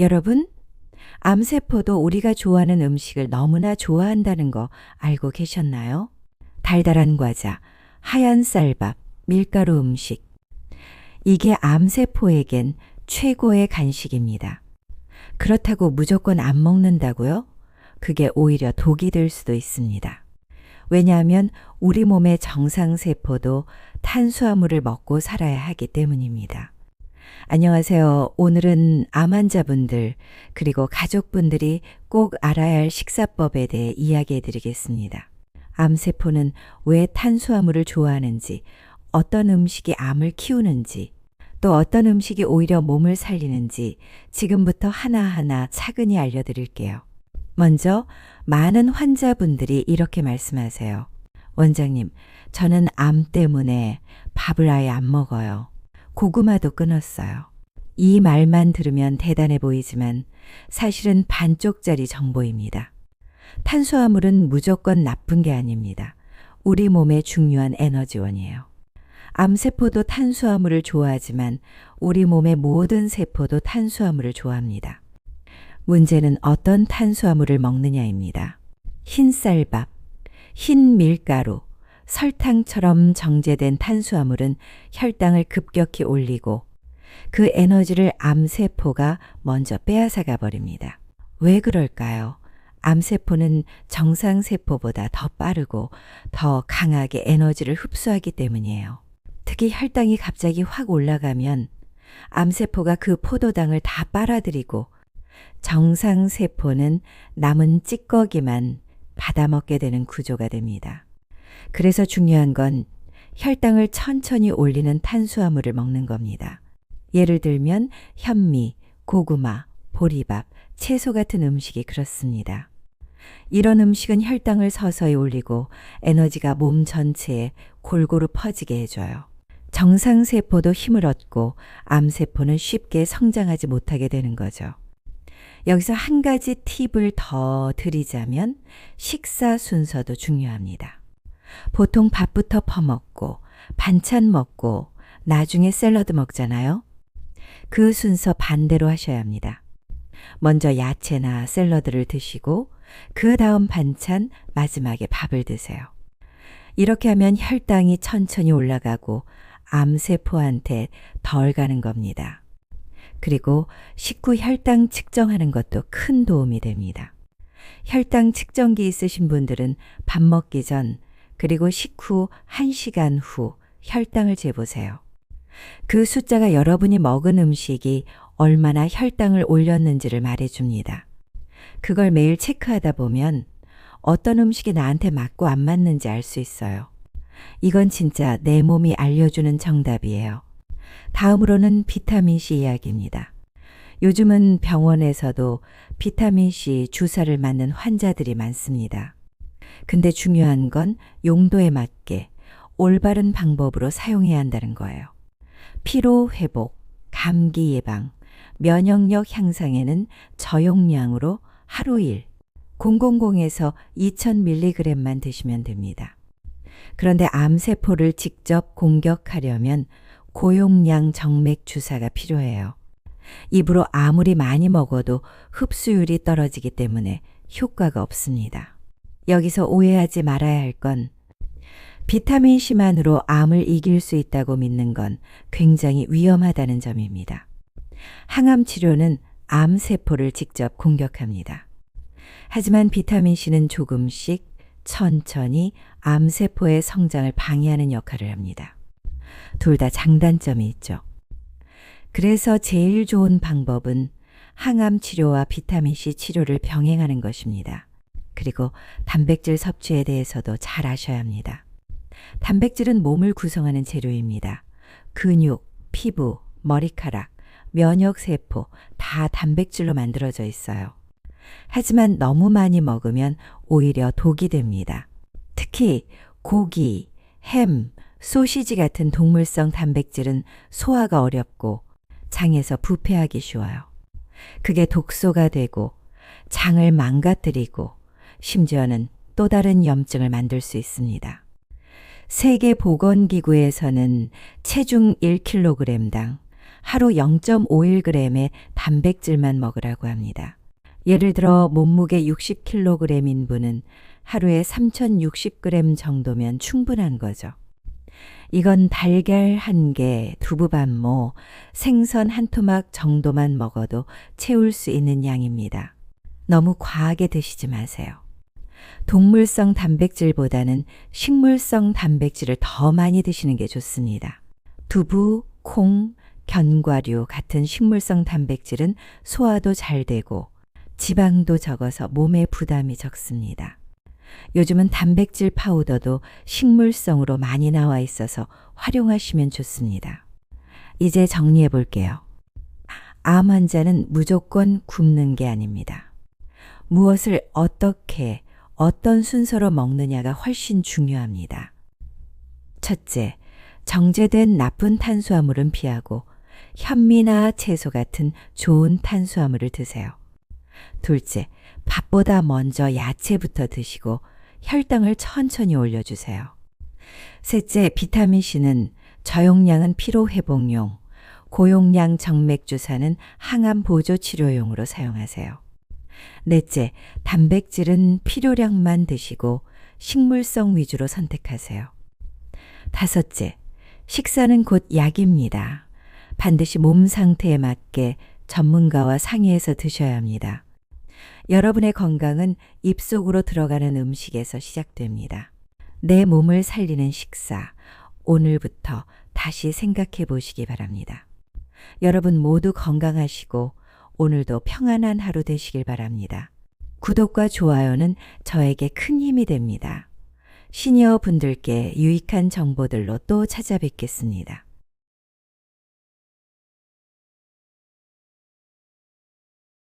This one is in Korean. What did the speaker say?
여러분, 암세포도 우리가 좋아하는 음식을 너무나 좋아한다는 거 알고 계셨나요? 달달한 과자, 하얀 쌀밥, 밀가루 음식. 이게 암세포에겐 최고의 간식입니다. 그렇다고 무조건 안 먹는다고요? 그게 오히려 독이 될 수도 있습니다. 왜냐하면 우리 몸의 정상세포도 탄수화물을 먹고 살아야 하기 때문입니다. 안녕하세요. 오늘은 암 환자분들, 그리고 가족분들이 꼭 알아야 할 식사법에 대해 이야기해 드리겠습니다. 암세포는 왜 탄수화물을 좋아하는지, 어떤 음식이 암을 키우는지, 또 어떤 음식이 오히려 몸을 살리는지 지금부터 하나하나 차근히 알려드릴게요. 먼저 많은 환자분들이 이렇게 말씀하세요. 원장님, 저는 암 때문에 밥을 아예 안 먹어요. 고구마도 끊었어요. 이 말만 들으면 대단해 보이지만 사실은 반쪽짜리 정보입니다. 탄수화물은 무조건 나쁜 게 아닙니다. 우리 몸의 중요한 에너지원이에요. 암세포도 탄수화물을 좋아하지만 우리 몸의 모든 세포도 탄수화물을 좋아합니다. 문제는 어떤 탄수화물을 먹느냐입니다. 흰 쌀밥, 흰 밀가루, 설탕처럼 정제된 탄수화물은 혈당을 급격히 올리고 그 에너지를 암세포가 먼저 빼앗아가 버립니다. 왜 그럴까요? 암세포는 정상세포보다 더 빠르고 더 강하게 에너지를 흡수하기 때문이에요. 특히 혈당이 갑자기 확 올라가면 암세포가 그 포도당을 다 빨아들이고 정상세포는 남은 찌꺼기만 받아먹게 되는 구조가 됩니다. 그래서 중요한 건 혈당을 천천히 올리는 탄수화물을 먹는 겁니다. 예를 들면 현미, 고구마, 보리밥, 채소 같은 음식이 그렇습니다. 이런 음식은 혈당을 서서히 올리고 에너지가 몸 전체에 골고루 퍼지게 해줘요. 정상세포도 힘을 얻고 암세포는 쉽게 성장하지 못하게 되는 거죠. 여기서 한 가지 팁을 더 드리자면 식사 순서도 중요합니다. 보통 밥부터 퍼먹고 반찬 먹고 나중에 샐러드 먹잖아요. 그 순서 반대로 하셔야 합니다. 먼저 야채나 샐러드를 드시고 그 다음 반찬 마지막에 밥을 드세요. 이렇게 하면 혈당이 천천히 올라가고 암세포한테 덜 가는 겁니다. 그리고 식후 혈당 측정하는 것도 큰 도움이 됩니다. 혈당 측정기 있으신 분들은 밥 먹기 전 그리고 식후 1시간 후 혈당을 재보세요. 그 숫자가 여러분이 먹은 음식이 얼마나 혈당을 올렸는지를 말해줍니다. 그걸 매일 체크하다 보면 어떤 음식이 나한테 맞고 안 맞는지 알 수 있어요. 이건 진짜 내 몸이 알려주는 정답이에요. 다음으로는 비타민C 이야기입니다. 요즘은 병원에서도 비타민C 주사를 맞는 환자들이 많습니다. 근데 중요한 건 용도에 맞게 올바른 방법으로 사용해야 한다는 거예요. 피로 회복, 감기 예방, 면역력 향상에는 저용량으로 하루 일 000에서 2000mg만 드시면 됩니다. 그런데 암세포를 직접 공격하려면 고용량 정맥 주사가 필요해요. 입으로 아무리 많이 먹어도 흡수율이 떨어지기 때문에 효과가 없습니다. 여기서 오해하지 말아야 할 건 비타민 C만으로 암을 이길 수 있다고 믿는 건 굉장히 위험하다는 점입니다. 항암 치료는 암세포를 직접 공격합니다. 하지만 비타민 C는 조금씩 천천히 암세포의 성장을 방해하는 역할을 합니다. 둘 다 장단점이 있죠. 그래서 제일 좋은 방법은 항암 치료와 비타민 C 치료를 병행하는 것입니다. 그리고 단백질 섭취에 대해서도 잘 아셔야 합니다. 단백질은 몸을 구성하는 재료입니다. 근육, 피부, 머리카락, 면역세포 다 단백질로 만들어져 있어요. 하지만 너무 많이 먹으면 오히려 독이 됩니다. 특히 고기, 햄, 소시지 같은 동물성 단백질은 소화가 어렵고 장에서 부패하기 쉬워요. 그게 독소가 되고 장을 망가뜨리고 심지어는 또 다른 염증을 만들 수 있습니다. 세계보건기구에서는 체중 1kg당 하루 0.51g의 단백질만 먹으라고 합니다. 예를 들어 몸무게 60kg인 분은 하루에 3060g 정도면 충분한 거죠. 이건 달걀 한 개, 두부 반모, 생선 한 토막 정도만 먹어도 채울 수 있는 양입니다. 너무 과하게 드시지 마세요. 동물성 단백질보다는 식물성 단백질을 더 많이 드시는 게 좋습니다. 두부, 콩, 견과류 같은 식물성 단백질은 소화도 잘 되고 지방도 적어서 몸에 부담이 적습니다. 요즘은 단백질 파우더도 식물성으로 많이 나와 있어서 활용하시면 좋습니다. 이제 정리해 볼게요. 암 환자는 무조건 굶는 게 아닙니다. 무엇을 어떻게, 어떤 순서로 먹느냐가 훨씬 중요합니다. 첫째, 정제된 나쁜 탄수화물은 피하고 현미나 채소 같은 좋은 탄수화물을 드세요. 둘째, 밥보다 먼저 야채부터 드시고 혈당을 천천히 올려주세요. 셋째, 비타민C는 저용량은 피로회복용, 고용량 정맥주사는 항암 보조 치료용으로 사용하세요. 넷째, 단백질은 필요량만 드시고 식물성 위주로 선택하세요. 다섯째, 식사는 곧 약입니다. 반드시 몸 상태에 맞게 전문가와 상의해서 드셔야 합니다. 여러분의 건강은 입속으로 들어가는 음식에서 시작됩니다. 내 몸을 살리는 식사, 오늘부터 다시 생각해 보시기 바랍니다. 여러분 모두 건강하시고 오늘도 평안한 하루 되시길 바랍니다. 구독과 좋아요는 저에게 큰 힘이 됩니다. 시니어 분들께 유익한 정보들로 또 찾아뵙겠습니다.